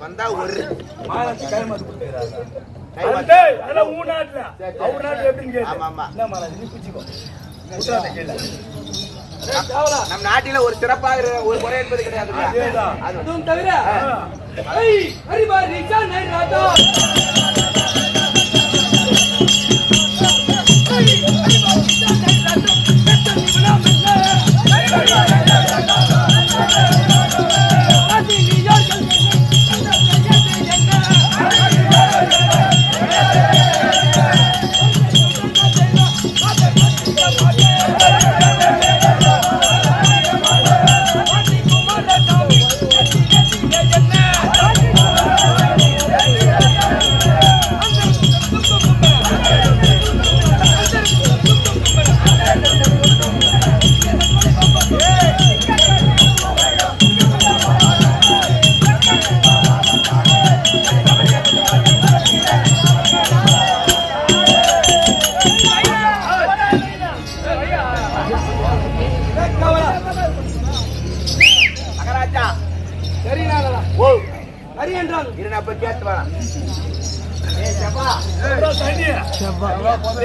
வந்தா ஒரு. அதெல்லாம் உன் நாட்டுல. அவர் நாட்டுல எப்படின்னு கேளு. ஆமா ஆமா. என்ன மகாராஜ், நீ குச்சிக்கோ. நம் நாட்டில ஒரு சிறப்பாக ஒரு முறை என்பது கிடையாது. அதுவும் தவிர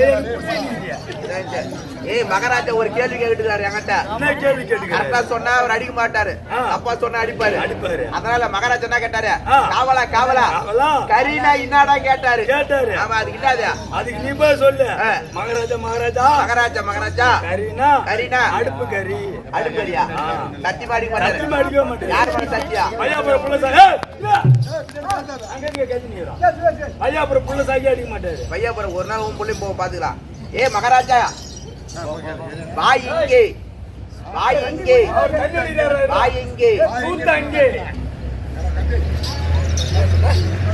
Valeu! ஏய் மகாராஜா ஒரு கேள்வி கேட்டுக்காரு என்கிட்ட என்ன கேள்வி கரெக்டா கேட்டுக்கிறேன்? சொன்னா அவர் அடிக்க மாட்டாரு. அப்பா சொன்னா அடிப்பாரு அடிப்பாரு. அதனால மகாராஜா என்ன கேட்டாரு. காவலா காவலா? கரீனா இன்னாடா கேட்டாரு கேட்டாரு. ஆமா அதுக்கு இல்லாத அதுக்கு நீ போய் சொல்லு. மகாராஜா மகாராஜா மகாராஜா மகாராஜா கரீனா கரீனா. அடுப்பு கறி அடுப்பறியா. சத்தியமா அடிக்க சத்தியமா மாட்டாரு அடிக்க மாட்டேன் யார் சத்தியா ஐயாபுரம் புள்ள சாகி ஏய், இல்ல. அங்க இங்க கேட்டுக்கிறோம் ஐயாபுரம் புள்ள சாகி அடிக்க மாட்டாரு பையாபுரம் ஒரு நாள் உன் பிள்ளையும் போக பாத்துக்கலாம் ஏ மகாராஜா வாய் இங்கே. வாய் இங்கே. வாய் இங்கே. அங்கே.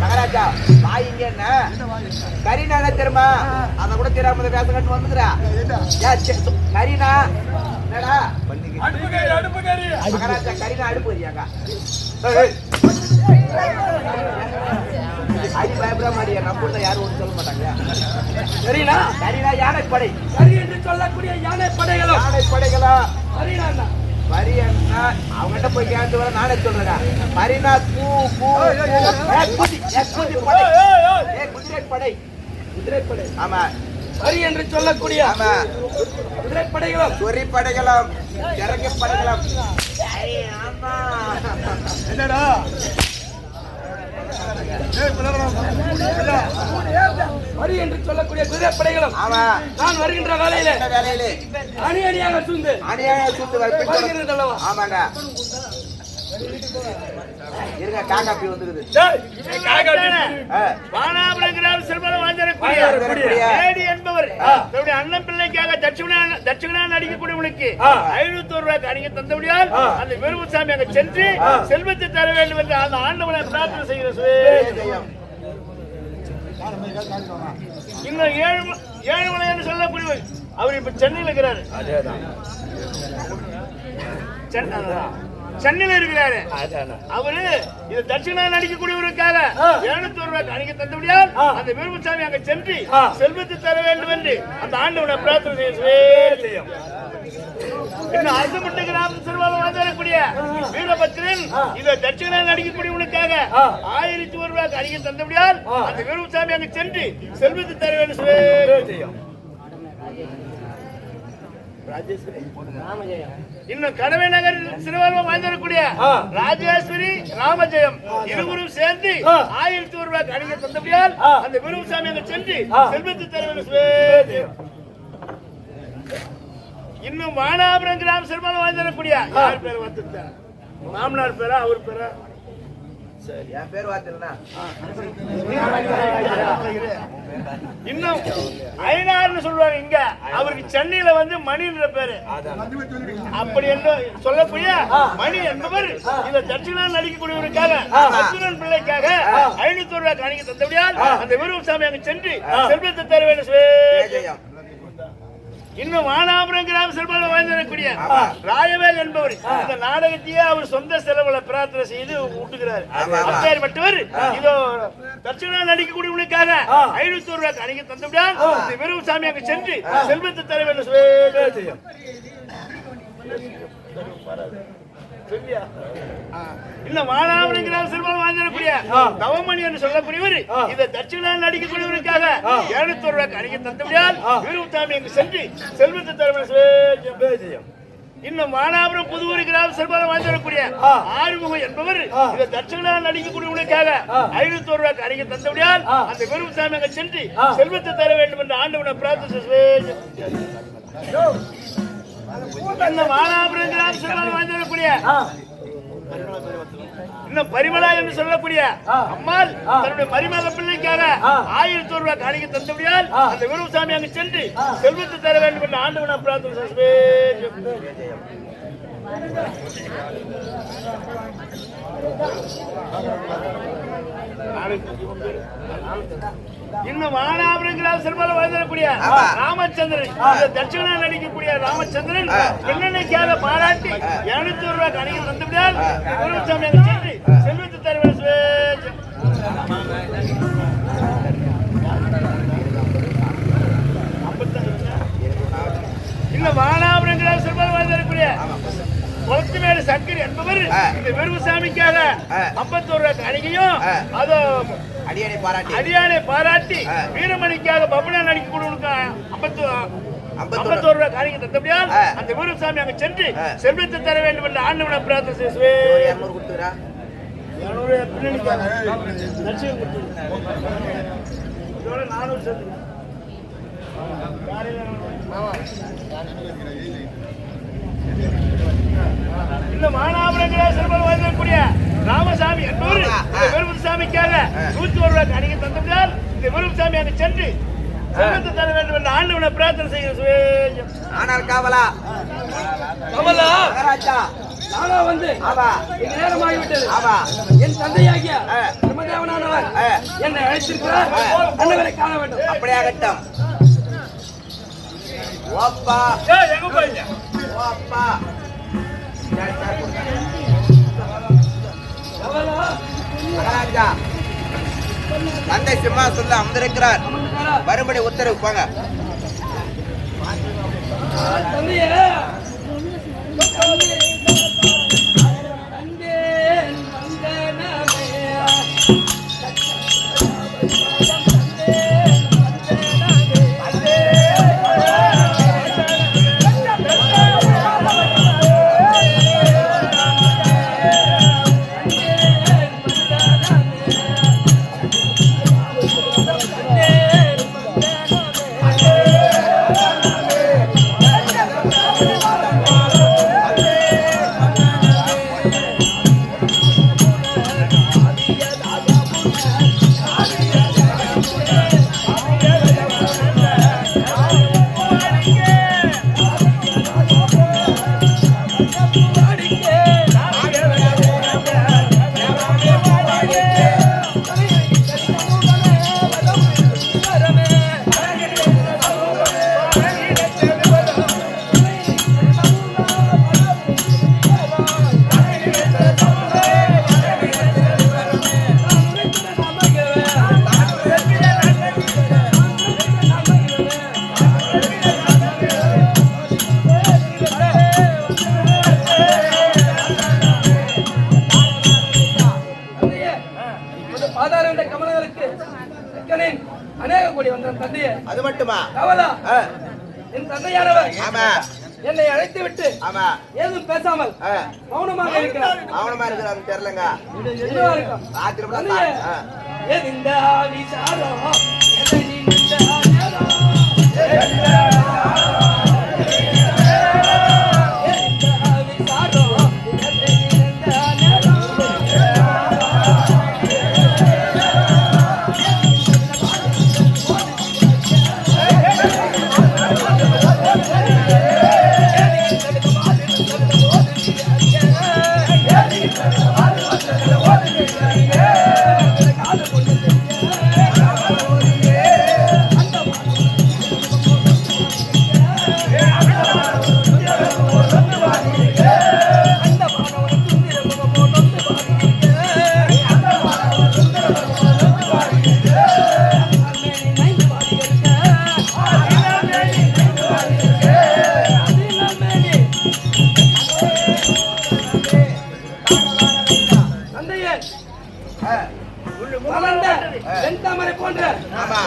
மகாராஜா வாய் இங்க என்ன? கரீனா தெரியுமா? அத கூட தெரியாம வேஷம் கட்டு வந்துக்கிறா கரீனா என்னடா. மகாராஜா கரீனா அடுப்பு வரியாக்கா. அடி பயப்பட மாட்டியா நம்ம யாரும் ஒன்றும் சொல்ல மாட்டாங்க சரினா கரீனா யானை படை ஹரி என்று சொல்லக்கூடிய யானை படைகளும் யானை படைகளா சரினா என்ன அவங்ககிட்ட போய் கேட்டு வர நானே சொல்றேன் மரினா பூ ஏ, குதி ஏ, படை. ஏ குதிரை படை. குதிரைப்படை ஆமா. ஹரி என்று சொல்லக்கூடிய ஆமா. குதிரைப்படைகளும் சொறி படைகளும் இறங்கி படைகளும். ஐ, ஆமா. என்னடா? ஹரி என்று சொல்லக்கூடிய குதிரைப்படைகளும் ஆமா. நான் வருகின்ற வேலையில அணி அணியாக சூழ்ந்து வரப்பிட்டு வருகிறது அல்லவா ஆமாங்க இருங்க வந்துருது வாழ்ந்திருக்கூடிய. ஏடி என்பவர் தன்னுடைய அண்ணன் பிள்ளைக்காக தட்சிணா தட்சிணா நடிக்கக்கூடியவனுக்கு. ஐநூத்தி ஒரு ரூபாய் அடிக்க தந்தபடியால். அந்த விரும்புசாமி அங்க சென்று. செல்வத்தை தர வேண்டும் என்று அந்த ஆண்டவனை பிரார்த்தனை செய்கிற ஜெயம். இன்னும் ஏழு ஏழுமலை என்று சொல்லக்கூடியவர் அவர் இப்ப சென்னையில் இருக்கிறாரு சென்- அதான். சென்னையில இருக்கிறாரு. அவரு இது தட்சிணா நடிக்கக்கூடியவருக்காக இருநூத்தி ஒரு ரூபாய் அணிக்க தந்தபடியால். அந்த விரும்புசாமி அங்க சென்று. செல்வத்தை தர வேண்டும் என்று அந்த ஆண்டவனை பிரார்த்தனை செய்ய சுவே இன்னும் அரசுமட்ட கிராம சிறுவாலம் வரக்கூடிய வீரபத்திரன் இத தட்சிணா நடிக்கக்கூடியவனுக்காக. ஆயிரத்தி ஒரு ரூபாய் அணிக்க தந்தபடியால். அந்த விரும்புசாமி அங்க சென்று செல்வத்தை தர வேண்டும் சுவே இன்னும் கடவை நகர் சிறுவர்மம் வாழ்ந்திருக்கூடிய ஆ. ராஜேஸ்வரி ராமஜெயம் இருவரும் சேர்ந்து. ஆயிரத்தி ஒரு ரூபாய் அணிக்க தந்தபடியால். அந்த விரும்புசாமி அங்க சென்று. செல்வத்தை சுவே இன்னும் வானாபுரம் கிராம சிறுபாலம் வாழ்ந்திடக்கூடிய யார் பேர் வந்துட்டா மாமனார் பேரா அவர் பேரா என் பேர் வாத்திரனா இன்னும் சொல்லுவாங்க இங்க. அவருக்கு சென்னையில வந்து மணின்ற பேரு. அப்படி என்று சொல்லக்கூடிய மணி என்பவர் இந்த தட்சிணா நடிக்கக்கூடியவருக்காக அர்ஜுனன் பிள்ளைக்காக ஐநூத்தி ரூபாய் காணிக்க தந்தபடியால் அந்த விருப்பம் சாமி அங்கு சென்று செல்வத்தை தர வேண்டும். இன்னும் வானாபுரம் கிராம சிறுபான்மை வாழ்ந்திருக்கக்கூடிய ராயவேல் என்பவர் இந்த நாடகத்தையே அவர் சொந்த செலவுல பிரார்த்தனை செய்து விட்டுக்கிறார் ஆமா. அப்பேற்பட்டவர் இதோ தட்சிணா நடிக்கக்கூடியவனுக்காக ஐநூத்தி ரூபாய் அணிக்க தந்தவிடால் இந்த வெறும் சாமி அங்கு சென்று செல்வத்தை தர வேண்டும். வானாபுரம் கிராம சிறுபான்மை வாழ்ந்திருக்கக்கூடிய தவமணி என்று சொல்லக்கூடியவர் இந்த தட்சிணா நடிக்கக்கூடியவருக்காக இருநூத்தி ரூபாய் அணிக்க தந்தவிடால் வெறும் சாமி அங்கு சென்று செல்வத்தை தர வேண்டும் சுவே. இன்னும் மானாபுரம் புதுவூர் கிராம சிறுபாலம் வாழ்ந்திடக்கூடிய ஆறுமுகம் என்பவர் இந்த தட்சணா நடிக்கக்கூடியவர்களுக்காக ஐநூத்தி ஒரு அறிக்கை தந்தபடியால் அந்த வெறும் சாமி அங்க சென்று செல்வத்தை தர வேண்டும் என்று ஆண்டவனை பிரார்த்தனை இந்த மானாபுரம் கிராம சிறுபாலம் வாழ்ந்திடக்கூடிய இன்னும் பரிமளா என்று சொல்லக்கூடிய? அம்மாள் தன்னுடைய மருமக பிள்ளைக்காக ஆயிரத்தி ஒரு ரூபாய் காணிக்கை தந்தபடியால் அந்த வெறும் சாமி அங்கு சென்று செல்வத்தை தர வேண்டும் என்று ஆண்டவனை பிரார்த்தனை இன்னும் மானாபுரங்களால் சிறுபால வாழ்ந்திடக்கூடிய. ராமச்சந்திரன் தட்சிணா நடிக்கக்கூடிய ராமச்சந்திரன் பெண்ணனைக்காக பாராட்டி இருநூத்தி ஒரு ரூபாய் கணிக்கு தந்துவிட்டால் குருசாமி சென்று செல்வத்தை தருவன் இன்னும் வானாபுரங்களால் சிறுபால வாழ்ந்திடக்கூடிய குளத்து மேல சங்கர் என்பவர். இந்த வெறுமசாமிக்காக ஆ. ஐம்பத்தோரு ரூபாய் கணிகையும். அதோ அடியனை பாராட்டி அடியானை பாராட்டி. வீரமணிக்காக பப்பனா நடிக்க கொடுக்க ஐம்பத்து ஐம்பத்தோரு. ரூபாய் காணிக்கை தந்தபடியால். அந்த வீரசாமி அங்க சென்று. செல்வத்தை தர வேண்டும் என்று ஆண்டவனை பிரார்த்தனை செய்வே ஒரு இரநூறு கொடுத்துக்கிறா நானூறு சேர்த்துக்கிறேன். இந்த மானாபுரங்களே சிறுமல் வாழ்ந்திருக்கக்கூடிய ராமசாமி என்பவர் விருப்பசாமிக்காக ஆ. நூத்தி ஒரு ரூபாய் அணிக்க தந்தபடியால் இந்த விருப்பசாமி அங்கு சென்று செல்வத்தை தர வேண்டும் என்று ஆண்டவனை பிரார்த்தனை செய்கிறேன் ஆனால் காவலா? கமலா! மகாராஜா! நானா வந்து ஆமா. வெகு நேரமாகிவிட்டது. ஆமா. என் தந்தையாகிய. பிரம்மதேவனானவர் ஆ. என்னை அழைத்திருக்கிறார். அன்னவரை காண வேண்டும். அப்படியாகட்டும். ஓப்பா. எங்க போயிங்க ஓப்பா. மகாராஜா தந்தை சிம்மாசத்தில் அமர்ந்திருக்கிறார். மறுபடி உத்தரவு போங்க. தந்தையே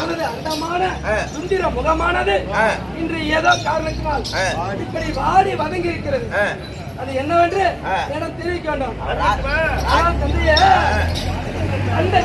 உனது அந்தமான. சுந்தர முகமானது. இன்று ஏதோ காரணத்தினால். இப்படி வாடி வதங்கி இருக்கிறது. அது என்னவென்று. இடம் தெரிவிக்க வேண்டும் தந்தையே அந்த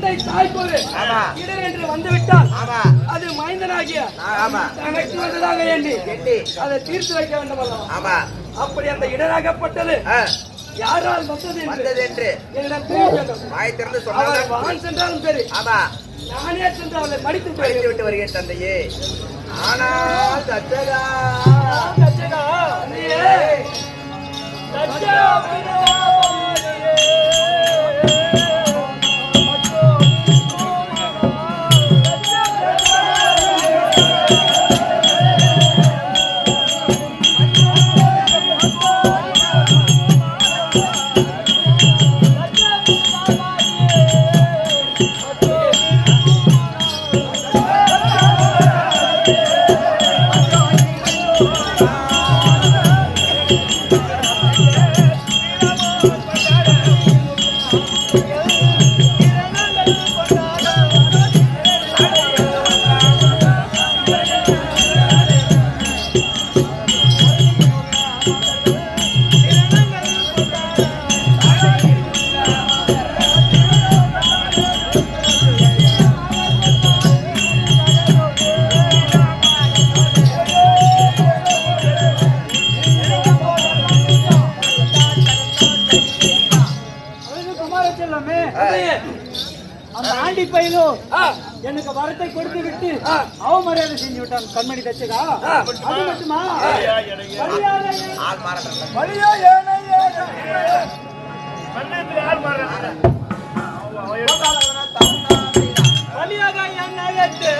தந்தை தாய்ப்போது ஆமா. இடர் என்று வந்துவிட்டால் அது மைந்தனாகிய தனக்கு வந்ததாக எண்ணி. அதை தீர்த்து வைக்க வேண்டும் அப்படி அந்த இடராகப்பட்டது யாரால் வந்தது என்று வந்தது என்று என்னிடம் தெரிவிக்க வேண்டும். வாய் திறந்து சொன்னாங்க வான் சென்றாலும் சரி. ஆமா. நானே சென்று அவளை மடித்து படித்து விட்டு வருகிறேன் தந்தையே. ஆனால் தச்சகா. தந்தையே, அழகு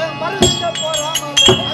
ஏற்று மறுவிட்ட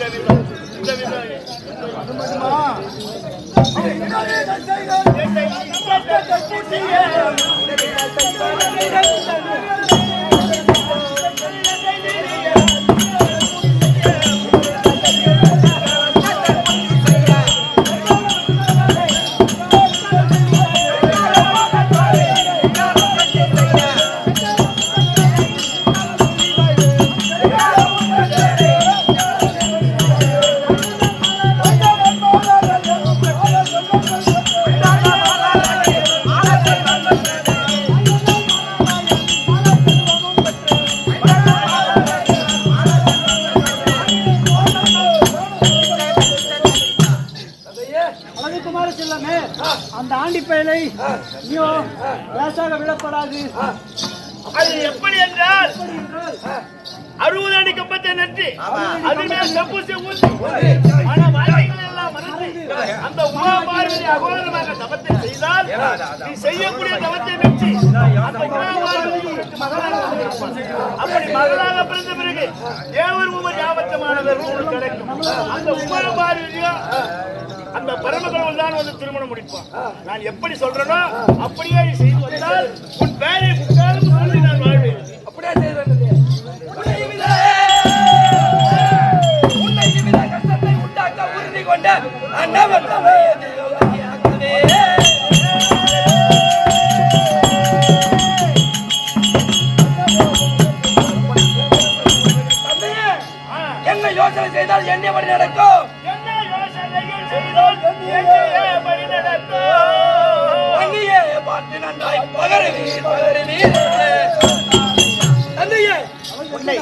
அவனை சும்மா அது எப்படி என்றால் அறுபது அடி கம்பத்தை நட்டு அதுமே செப்புசை ஊசி. மன வாழ்க்கைகள் எல்லாம் மறந்து அந்த உமா பார்வதி அகோரமாக தவத்தை செய்தால் நீ செய்யக்கூடிய தவத்தை மெச்சி அந்த உமா பார்வதி அப்படி மகளாக பிறந்த பிறகு தேவர் உமர் யாபத்தமானவர் உங்களுக்கு கிடைக்கும். அந்த உமா பார்வதியோ அந்த பரமகடவுள் தான் வந்து திருமணம் முடிப்பான். நான் எப்படி சொல்றேனோ அப்படியே செய்து வந்தால் உன் பேரை முக்காலும் சொல்லி நான் வாழ்வேன். அப்படியே உறுதி கொண்ட அண்ணவன் என்ன யோசனை செய்தால் என்ன படி நடக்கும்?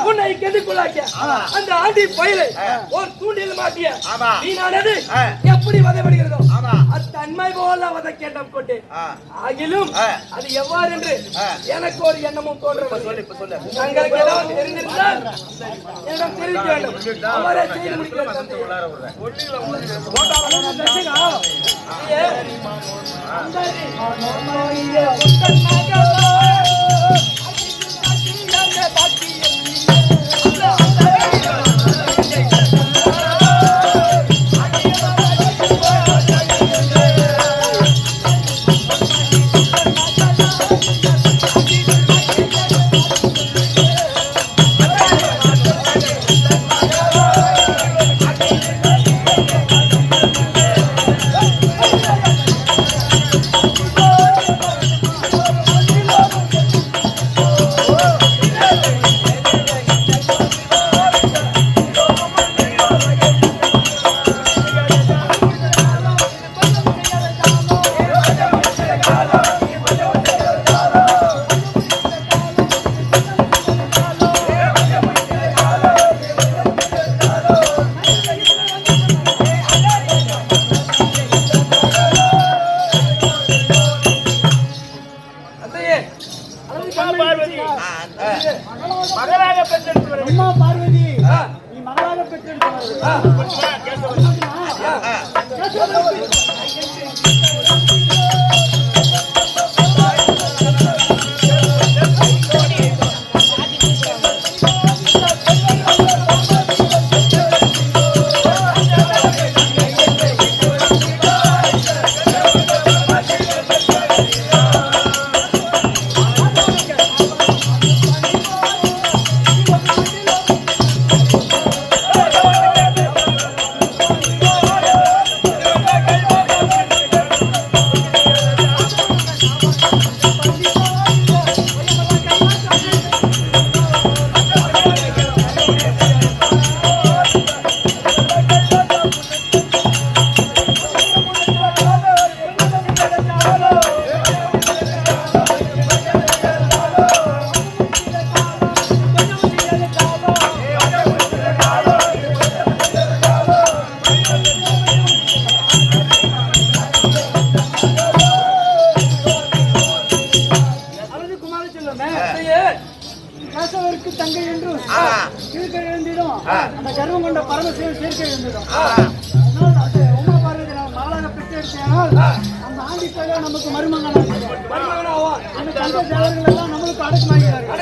உன்னை கெடுக்குள்ளாக்கிய அந்த ஆண்டி பயிரை ஒரு தூண்டில் மாட்டிய. நீனானது ஆ. எப்படி வதைப்படுகிறதோ தன்மை போல வதை கேட்டம் கொண்டு. ஆகிலும். அது எவ்வாறு என்று. எனக்கு ஒரு எண்ணமும் சொல்லு தங்களுக்கு ஏதாவது தெரிந்திருந்தால் என்னிடம் தெரிவிக்க வேண்டும். அவரே செய்து முடிக்கிறார் அந்த கர்வம் கொண்ட பரமசிவன் சீர்கை எழுந்திடும் அதனால் அது உமா பார்வதி நம்ம மகளாக பெற்றெடுத்தேனால் அந்த ஆண்டி பயில நமக்கு மருமகனாக. அந்த தந்தை தேவர்கள் எல்லாம் நம்மளுக்கு அடக்கமாகிறார்கள்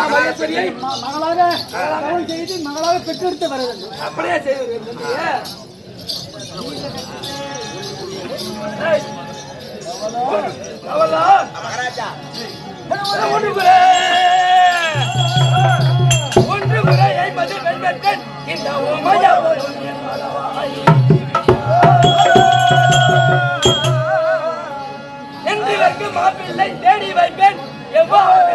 மகளாக தவம் செய்து மகளாக பெற்றெடுத்து வர வேண்டும் அப்படியே ஒன்று குறை ஒன்று குறை ஐம்பது பெண்கள் இந்த என் மனவாய். என்று வைக்கும் மாப்பிள்ளை தேடி வைப்பேன் எவ்வாறு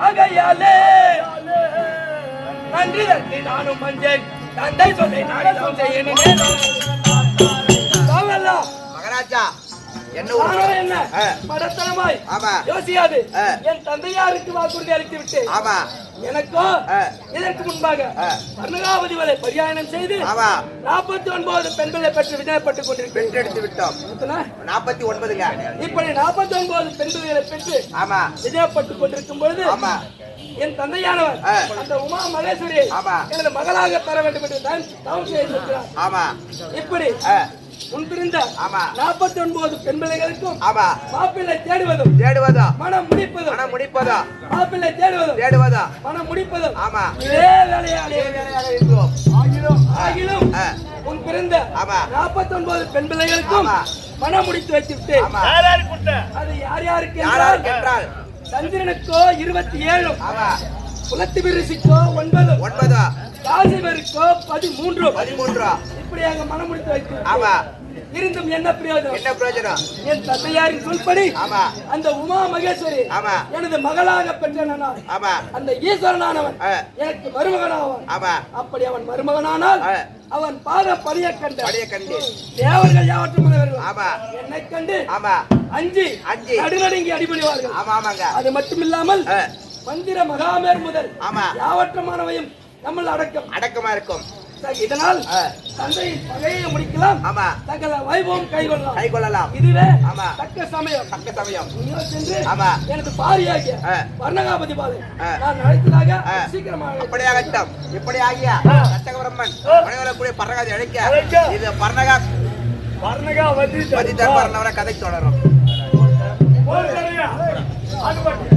ஆகையாலே நன்றி தந்தை நானும் மஞ்சள். தந்தை சொல்லை நானும் செய்யணும் மகாராஜா என்ன என்ன? ஆ, மடத்தனமாய் ஆமா. யோசியாது. என் தந்தையாருக்கு வாக்குறுதி அளித்து விட்டு ஆமா. எனக்கோ. இதற்கு முன்பாக ஆ. கர்ணகாவதி வரை பரியாயனம் செய்து ஆமா. நாற்பத்தி ஒன்பது பெண்களை பெற்று விஜயப்பட்டுக் கொண்டிருக்கிறேன். பெற்றெடுத்து விட்டோம். நாற்பத்தி ஒன்பதுங்க இப்படி நாற்பத்தி ஒன்பது பெண்களை பெற்று ஆமா. விஜயப்பட்டுக் கொண்டிருக்கும் பொழுது ஆமா. என் தந்தையானவர். அந்த உமா மகேஸ்வரியை ஆமா. எனது மகளாக பெற வேண்டும் என்று தான் தவம் செய்திருக்கிறார். ஆமா. இப்படி முன்பிருந்த ஆமா. நாற்பத்தி ஒன்பது பெண் பிள்ளைகளுக்கும் ஆமா. மாப்பிள்ளை தேடுவதும் தேடுவதா? மனம் முடிப்பதும் மனம் மாப்பிள்ளை தேடுவதும் தேடுவதா? மனம் முடிப்பதும் ஆமா. இதே வேலையாலே வேலையாக ஆகிலும். உன் பிறந்த ஆமா. நாற்பத்தி ஒன்பது பெண் பிள்ளைகளுக்கும். மனம் முடித்து வைத்து விட்டு ஆமா. யார் யாரு கொடுத்த அது யார் யாருக்கு என்றால் என்றால் சந்திரனுக்கோ இருபத்தி ஏழும். ஆமா. குலத்து பிரிசிக்கோ ஒன்பதும் ஒன்பதா. காசிவருக்கோ பதிமூன்றும் பதிமூன்றா. இப்படி அங்க மனம் முடித்து விட்டு ஆமா. இருந்தும் என்ன பிரயோஜனம்? என்ன பிரயோஜனம்? என் தந்தையாரின் சொல்படி ஆமா. அந்த உமா மகேஸ்வரி. ஆமா. எனது மகளாக பெற்ற நான் ஆமா. அந்த ஈஸ்வரனானவன். எனக்கு மருமகனாவான். ஆமா. அப்படி அவன் மருமகனானால். அவன் பாத பணிய கண்ட படைய கண்டு. தேவர்கள் யாவற்றும் ஆமா. என்னை கண்டு ஆமா. அஞ்சி அஞ்சி. நடுநடுங்கி அடிபணிவார்கள். ஆமா ஆமாங்க அது மட்டுமில்லாமல் ஆ, மந்திர மகாமேர் முதல் ஆமா. யாவற்றமானவையும் நம்மள் அடக்கம். அடக்கமா இருக்கும். இதனால் தந்தையின் பகையை முடிக்கலாம். ஆமா. சகல வைபவம் கைகொள்ளலாம். கை கொள்ளலாம் இதுவே ஆமா. தக்க சமயம். தக்க சமயம். சென்று ஆமா. எனது பாரியாகிய. வர்ணகாபதி பாதை. நான் ஆ. சீக்கிரமாக அப்படியாகட்டும் இப்படி ஆகிய? கட்டகபரம்மன் மனைவரக்கூடிய பர்ணகாதி அழைக்க. இது பர்ணகா வர்ணகா வதி பதி தர்பாரனவர கதை தொடரும். ஒரு தடவையா அது மட்டும்